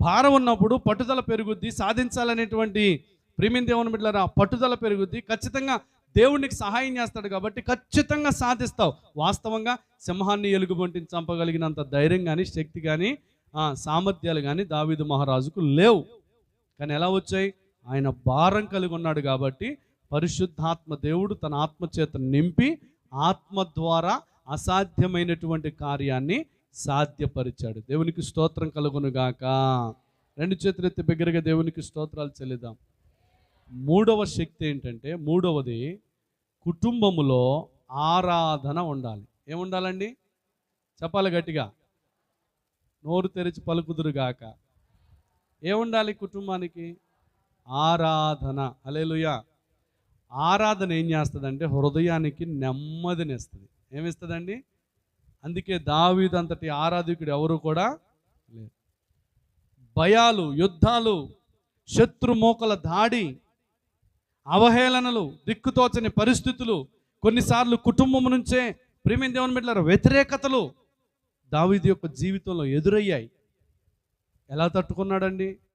భారం ఉన్నప్పుడు పట్టుదల పెరుగుద్ది సాధించాలనేటువంటి ప్రేమిన్ దేవుని బిడ్డలారా పట్టుదల పెరుగుద్ది. ఖచ్చితంగా దేవునికి సహాయం చేస్తాడు కాబట్టి ఖచ్చితంగా సాధిస్తావు. వాస్తవంగా సింహాన్ని ఎలుగుబంటిని చంపగలిగినంత ధైర్యం కానీ శక్తి కానీ సామర్థ్యాలు కానీ దావీదు మహారాజుకు లేవు. కానీ ఎలా వచ్చాయి? ఆయన భారం కలిగి ఉన్నాడు కాబట్టి పరిశుద్ధాత్మ దేవుడు తన ఆత్మచేత నింపి ఆత్మ ద్వారా అసాధ్యమైనటువంటి కార్యాన్ని సాధ్యపరిచాడు. దేవునికి స్తోత్రం కలుగును గాక రెండు చేతులెత్తి బిగ్గరగా దేవునికి స్తోత్రాలు చెల్లిద్దాం. మూడవ శక్తి ఏంటంటే మూడవది కుటుంబములో ఆరాధన ఉండాలి. ఏముండాలండి? చెప్పాలి గట్టిగా. నోరు తెరిచి పలుకుదురుగాక. ఏముండాలి కుటుంబానికి? ఆరాధన. అలేలుయా ఆరాధన ఏం చేస్తుందంటే హృదయానికి నెమ్మదినిస్తుంది. ఏమిస్తుందండి? అందుకే దావీదంతటి ఆరాధకుడు ఎవరు కూడా లేరు. భయాలు యుద్ధాలు శత్రుమోకల దాడి అవహేళనలు దిక్కుతోచని పరిస్థితులు కొన్నిసార్లు కుటుంబం నుంచే ప్రేమిన దేవుని బిడ్డలారా వ్యతిరేకతలు దావీదు యొక్క జీవితంలో ఎదురయ్యాయి. ఎలా తట్టుకున్నాడండి?